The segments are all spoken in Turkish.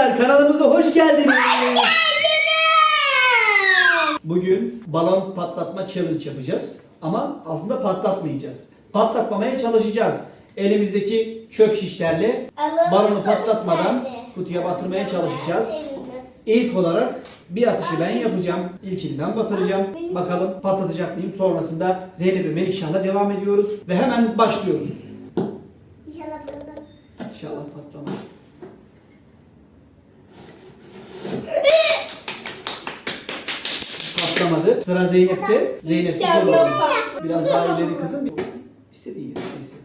Arkadaşlar kanalımıza hoş geldiniz. Bugün balon patlatma challenge yapacağız. Ama aslında patlatmayacağız. Patlatmamaya çalışacağız. Elimizdeki çöp şişlerle balonu patlatmadan kutuya batırmaya çalışacağız. İlk olarak bir atışı ben yapacağım. İlkini ben batıracağım. Bakalım patlatacak mıyım? Sonrasında Zeynep ve Melikşah'la devam ediyoruz. Ve hemen başlıyoruz. İnşallah burada. İnşallah patlamaz. Patlamadı. Sıra Zeynep'te. Zeynep gidiyor. patlamaz. Biraz daha ileri kızım. İstediğin yere. neyse.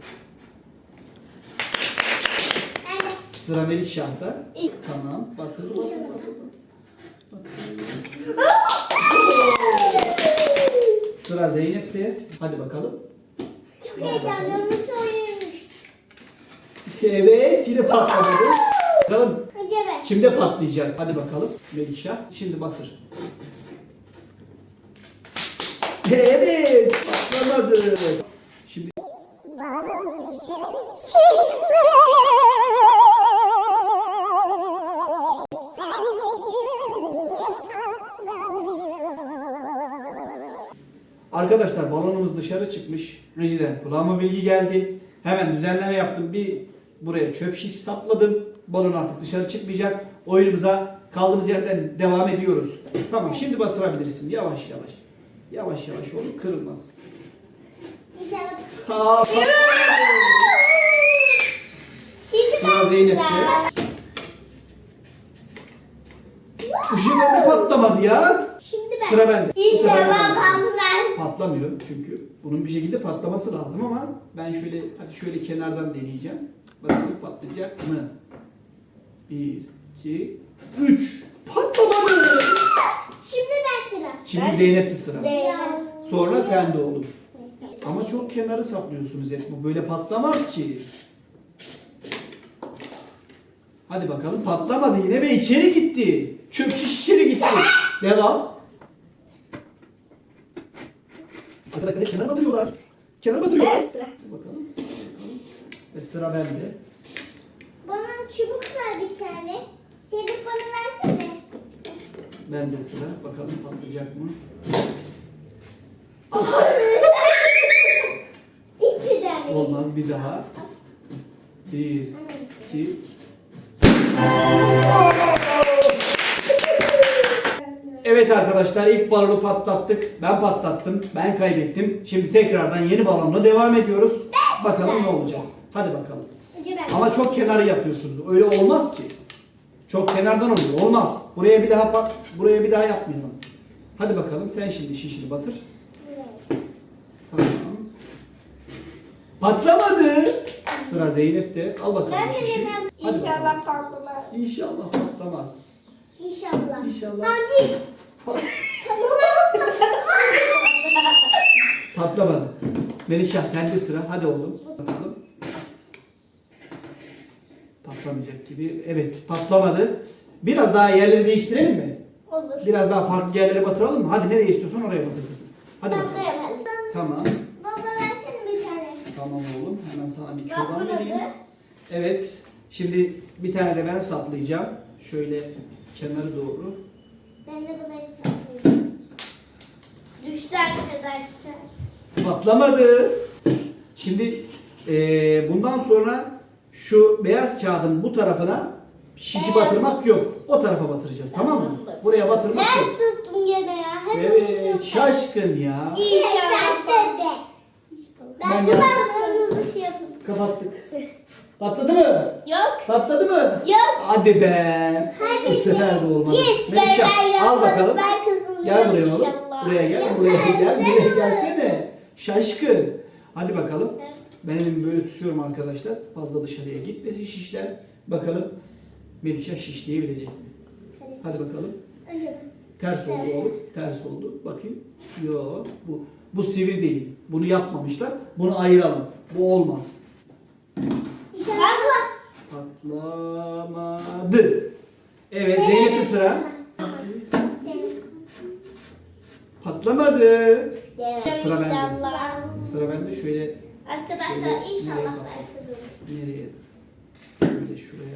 Sıra Melikşah'ta. Tamam. Batır. batır, batır, batır. Sıra Zeynep'te. Hadi bakalım. Çok heyecanlı. Evet yine patlamadı. Bakalım. Kimde patlayacak? Hadi bakalım. Melikşah. Şimdi batır. Evet. Patlamadı. Şimdi arkadaşlar balonumuz dışarı çıkmış. Rejiden kulağıma bilgi geldi. Hemen düzenleme yaptım. Bir buraya çöp şiş sapladım. Balon artık dışarı çıkmayacak. Oyunumuza kaldığımız yerden devam ediyoruz. Tamam şimdi batırabilirsin. Yavaş yavaş. Yavaş yavaş olur kırılmaz. İnşallah. Ha. Şimdi Sıra ben Zeynep'te. sıra. Işıklarda patlamadı ya. Şimdi ben. Sıra bende. Bu sefer İnşallah ben- patlar. Patlamıyor çünkü bunun bir şekilde patlaması lazım ama ben şöyle hadi şöyle kenardan deneyeceğim. Bakalım patlayacak mı? 1 2 3 Patlamadı. Şimdi ben sıra. Şimdi Zeynep'ti sıra. Zeynep. Sonra sen de oğlum. Ama çok kenarı saplıyorsunuz hep. Bu böyle patlamaz ki. Hadi bakalım patlamadı yine ve içeri gitti. Çöp şiş içeri gitti. Devam. Arkadaşlar hep kenara batırıyorlar. Kenara batırıyorlar. Evet, sıra. Hadi bakalım. bakalım. Ve sıra bende. Bana çubuk ver bir tane. Senin bana versene. Bende sıra. Bakalım patlayacak mı? İki tane. Olmaz bir daha. Bir, iki, Evet arkadaşlar ilk balonu patlattık. Ben patlattım. Ben kaybettim. Şimdi tekrardan yeni balonla devam ediyoruz. Bakalım ne olacak. Hadi bakalım. Ben. Ama çok kenarı yapıyorsunuz. Öyle olmaz ki. Çok kenardan oluyor. Olmaz. Buraya bir daha pat buraya bir daha yapmayalım. Hadi bakalım sen şimdi şişini batır. Tamam. Patlamadı. Sıra Zeynep'te. Al bakalım Ben de şişi. yemem. Hadi bakalım. İnşallah patlamaz. İnşallah patlamaz. İnşallah. İnşallah. Hadi. Pat- Patlamadı. Melihşah sende sıra. Hadi oğlum. Bakalım. Patlamayacak gibi. Evet patlamadı. Biraz daha yerleri değiştirelim mi? Olur. Biraz daha farklı yerlere batıralım mı? Hadi nereye istiyorsan oraya batır kızım. Hadi Ben bakalım. de yapalım. Tamam. Baba versene bir tane. Tamam oğlum. Hemen sana bir Bak bunu vereyim. da. Evet. Şimdi bir tane de ben saplayacağım. Şöyle kenarı doğru. Ben de bunu istiyorum. Düştü arkadaşlar. Patlamadı. Şimdi eee, bundan sonra şu beyaz kağıdın bu tarafına şişi batırmak yok. O tarafa batıracağız tamam mı? Buraya batırmak yok. Ben tuttum gene ya. Hep Evet şaşkın ya. İnşallah. Ben Ben yaptım. buradan hızlı şey yapayım. Kapattık. Patladı mı? Yok. Patladı mı? Yok. Hadi be. Bu sefer de olmadı. Yes, ben- ben al yapmadım. bakalım. Ben Gel buraya oğlum. Buraya gel. Ya Buraya ben gel. Buraya gelsene. Şaşkın. Hadi bakalım. Ben elimi böyle tutuyorum arkadaşlar. Fazla dışarıya gitmesin şişler. Bakalım Melişah şişleyebilecek mi? Hadi. Bakalım. Önce. Ters oldu oğlum. Ters oldu. Bakayım. Yo bu bu sivri değil. Bunu yapmamışlar. Bunu ayıralım. Bu olmaz. İnşallah. Patlamadı. Evet Zeynep'te sıra. Patlamadı. Sıra bende. İnşallah. Sıra bende şöyle Arkadaşlar Şöyle inşallah nereye ben kazanırım. nereye? Böyle şuraya.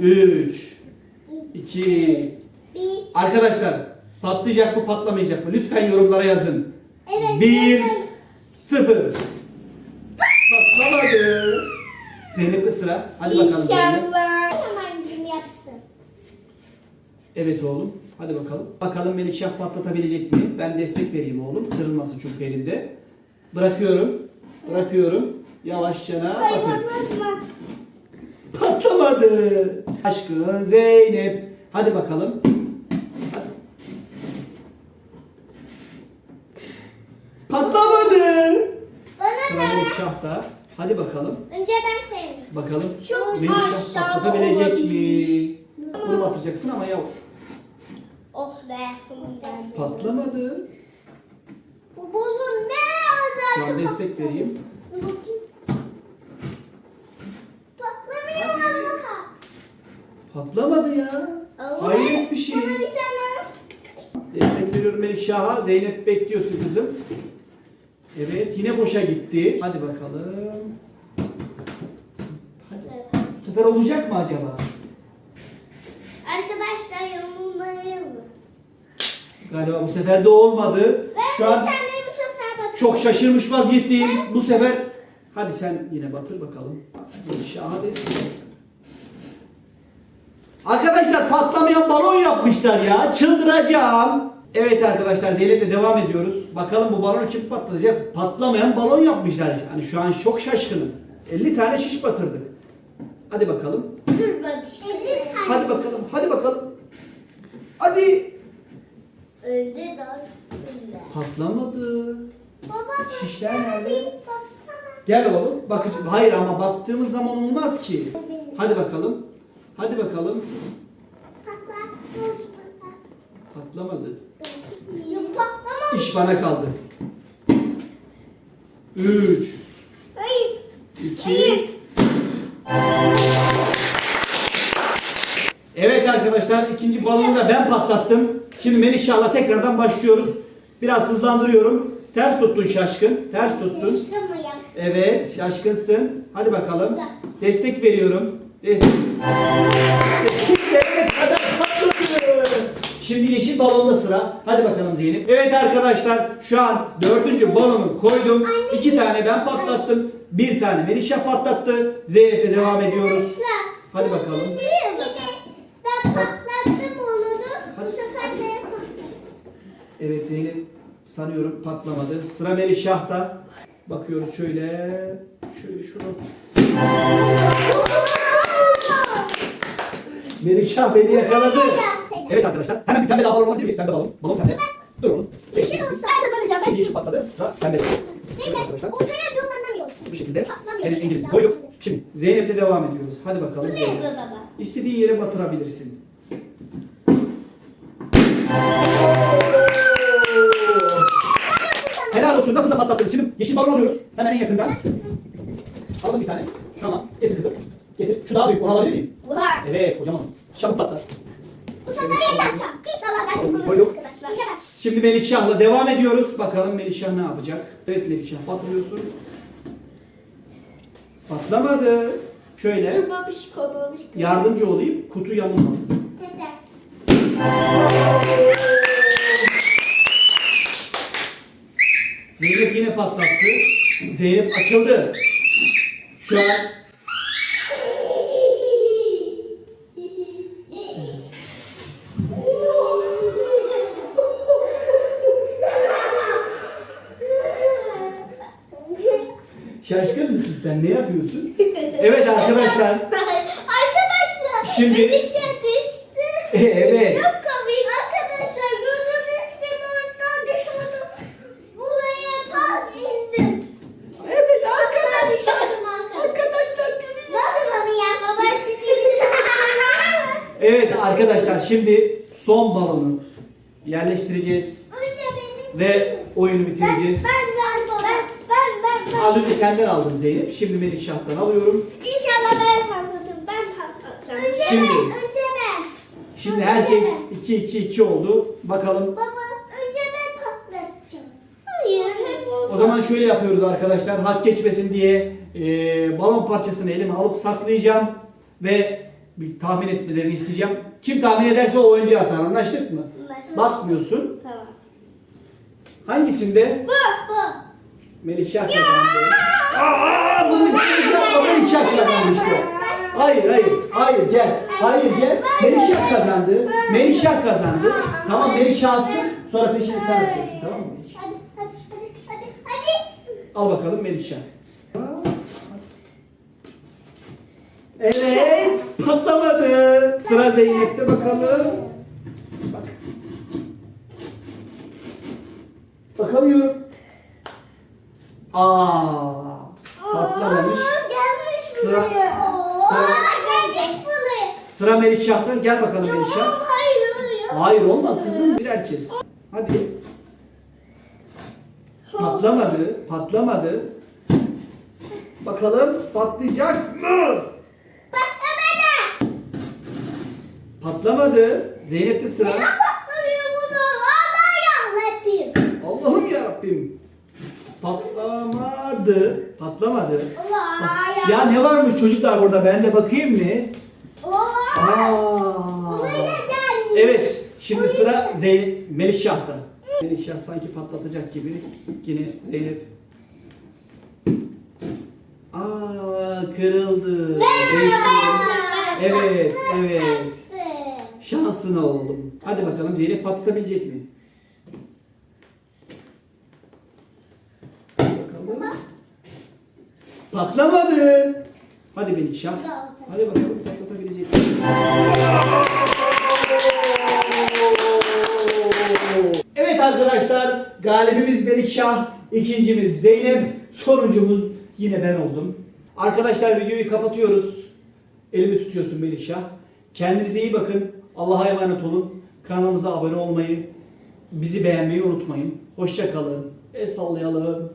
3 2 Bir. Arkadaşlar patlayacak mı patlamayacak mı? Lütfen yorumlara yazın. Evet. 1 evet. 0 Patlamadı. Zeynep'te sıra. Hadi bakalım Zeynep. İnşallah. Hemen bizim yapsın. Evet oğlum. Hadi bakalım. Bakalım Melikşah patlatabilecek mi? Ben destek vereyim oğlum. Kırılmasın çünkü elimde. Bırakıyorum. Bırakıyorum. Yavaşça batır. Patlamadı. Aşkın Zeynep. Hadi bakalım. Hadi. Patlamadı. Bana da. Melikşah'ta. Hadi bakalım. Önce ben sevdim. Bakalım Çok Melikşah aşağıda patlatabilecek mi? Bunu batıracaksın ama yavaş. Oh be sonunda. Patlamadı. Bu bunun ne Şu an destek vereyim. Patlamıyor vallahi. Patlamadı ya. Allah. Hayret bir şey. Bana bir tane. Destek veriyorum Melikşah'a. Zeynep bekliyorsun kızım. Evet yine boşa gitti. Hadi bakalım. Hadi. Bu sefer olacak mı acaba? Arkadaşlar yorumlara yazın. Galiba bu sefer de olmadı. Şu an tane bu sefer bakıyorum. Çok şaşırmış vaziyetteyim. Bu sefer hadi sen yine batır bakalım. Destek. Arkadaşlar patlamayan balon yapmışlar ya. Çıldıracağım. Evet arkadaşlar Zeynep'le devam ediyoruz. Bakalım bu balonu kim patlatacak? Patlamayan balon yapmışlar. Hani şu an çok şaşkınım. 50 tane şiş batırdık. Hadi bakalım. Dur bak. Tane. Hadi bakalım. Hadi bakalım. Hadi. Öldü daha üstünde. Patlamadı. Baba Şişler baksana nerede? baksana. Gel oğlum. Bakıcı. Hayır ama baktığımız zaman olmaz ki. Hadi bakalım. Hadi bakalım. Patlar. Patlamadı. İş bana kaldı. 3 Hayır. 2 Evet arkadaşlar ikinci balonu da ben patlattım. Şimdi Melikşah'la tekrardan başlıyoruz. Biraz hızlandırıyorum. Ters tuttun şaşkın. Ters tuttun. Evet şaşkınsın. Hadi bakalım. Destek veriyorum. Destek. Kadar. Şimdi yeşil balonda sıra. Hadi bakalım Zeynep. Evet arkadaşlar şu an dördüncü balonu koydum. İki tane ben patlattım. Bir tane Melişah patlattı. Zeynep'e devam ediyoruz. Hadi bakalım. Ben patlattım balonu. Bu sefer patlat. Evet Zeynep sanıyorum patlamadı. Sıra Melişah'ta. Bakıyoruz şöyle. Şöyle şurası. Melikşah beni yakaladı. Evet arkadaşlar hemen bir pembe daha balon alabilir miyiz? Pembe balon. Balon pembe. Dur oğlum. Yeşil olsa ben kazanacağım. Şimdi yeşil patladı. Sıra pembe. Zeynep ortaya diyorum anlamıyorsun. Bu şekilde henüz İngiliz koyduk. Şimdi Zeynep'le devam ediyoruz. Hadi bakalım Bu ne baba? İstediğin yere batırabilirsin. Olsun. Nasıl da patlattın? Şimdi yeşil balon alıyoruz. Hemen en yakından. Alalım bir tane. Tamam. Getir kızım. Getir. Şu daha büyük. Onu alabilir miyim? Var. Evet kocaman. Çabuk patlar. Bu sefer beş atacağım. İnşallah ben kazanırım Koyduk. arkadaşlar. Şimdi Melikşah'la devam ediyoruz. Bakalım Melikşah ne yapacak? Evet Melikşah patlıyorsun. Patlamadı. Şöyle Dur babişko babişko. yardımcı olayım. Kutu yamulmasın. Tekrar. Zeynep yine patlattı. Zeynep açıldı. Şu an şaşkın mısın sen? Ne yapıyorsun? Evet arkadaşlar. Arkadaşlar. Şimdi- Benim şey düştü. evet. Çok komik. Arkadaşlar gördüğünüz gibi aslan düşürdü. Buraya pat indim. Evet Aslan düşürdüm arkadaşlar. Arkadaşlar Ne oldu bana ya? Baba şimdi. Evet arkadaşlar şimdi son balonu yerleştireceğiz Önce benim. ve oyunu bitireceğiz. ben, ben, ben, ben, ben, ben. Az önce senden aldım Zeynep. Şimdi Melikşah'tan alıyorum. İnşallah ben patlatırım. Ben patlatacağım. Önce Şimdi. ben, önce ben. Şimdi herkes 2-2-2 oldu. Bakalım. Baba, önce ben patlatacağım. Hayır. O zaman şöyle yapıyoruz arkadaşlar. Hak geçmesin diye e, balon parçasını elime alıp saklayacağım. Ve bir tahmin etmelerini isteyeceğim. Kim tahmin ederse o oyuncağı atar. Anlaştık mı? Anlaştık. Basmıyorsun. Tamam. Hangisinde? Bu. Bu. Melikşah kazandı. Aa, bunu yapma Melikşah kazanmıştı. Hayır hayır hayır gel. Hayır gel. Melikşah kazandı. Melikşah kazandı. Tamam Melikşah atsın. Sonra peşini sen atacaksın tamam mı hadi hadi hadi hadi. Al bakalım Melikşah. Evet patlamadı. Sıra Zeynep'te bakalım. Bak. Bakamıyorum. Aa, patlamamış. Gelmiş Sıra- sıra- gelmiş buraya. Sıra Melikşah'ta. Gel bakalım Melikşah. hayır hayır. Hayır olmaz kızım birer kez. Hadi. Patlamadı. Patlamadı. Bakalım patlayacak mı? Patlamadı. Zeynep'te sıra. Neden patlamıyor bunu? Allah yarabbim. Allah'ım yarabbim. Patlamadı. Patlamadı. Allah Ya ne varmış çocuklar burada ben de bakayım mı? Oha. Aa. Buraya gelmiş. Evet. Şimdi sıra Zeynep Melikşah'ta. Melikşah sanki patlatacak gibi. Yine Zeynep. Aa kırıldı. Evet, evet. Şansına oğlum. Hadi bakalım Zeynep patlatabilecek mi? Bakalım. Patlamadı. Hadi Melikşah. Hadi bakalım patlatabilecek mi? Evet arkadaşlar galibimiz Melikşah, ikincimiz Zeynep, sonuncumuz yine ben oldum. Arkadaşlar videoyu kapatıyoruz. Elimi tutuyorsun Melikşah. Kendinize iyi bakın. Allah'a emanet olun. Kanalımıza abone olmayı, bizi beğenmeyi unutmayın. Hoşça kalın. El sallayalım.